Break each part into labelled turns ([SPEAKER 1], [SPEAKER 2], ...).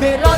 [SPEAKER 1] esperar.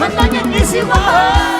[SPEAKER 1] มันต้องอย่างนี้สิวะ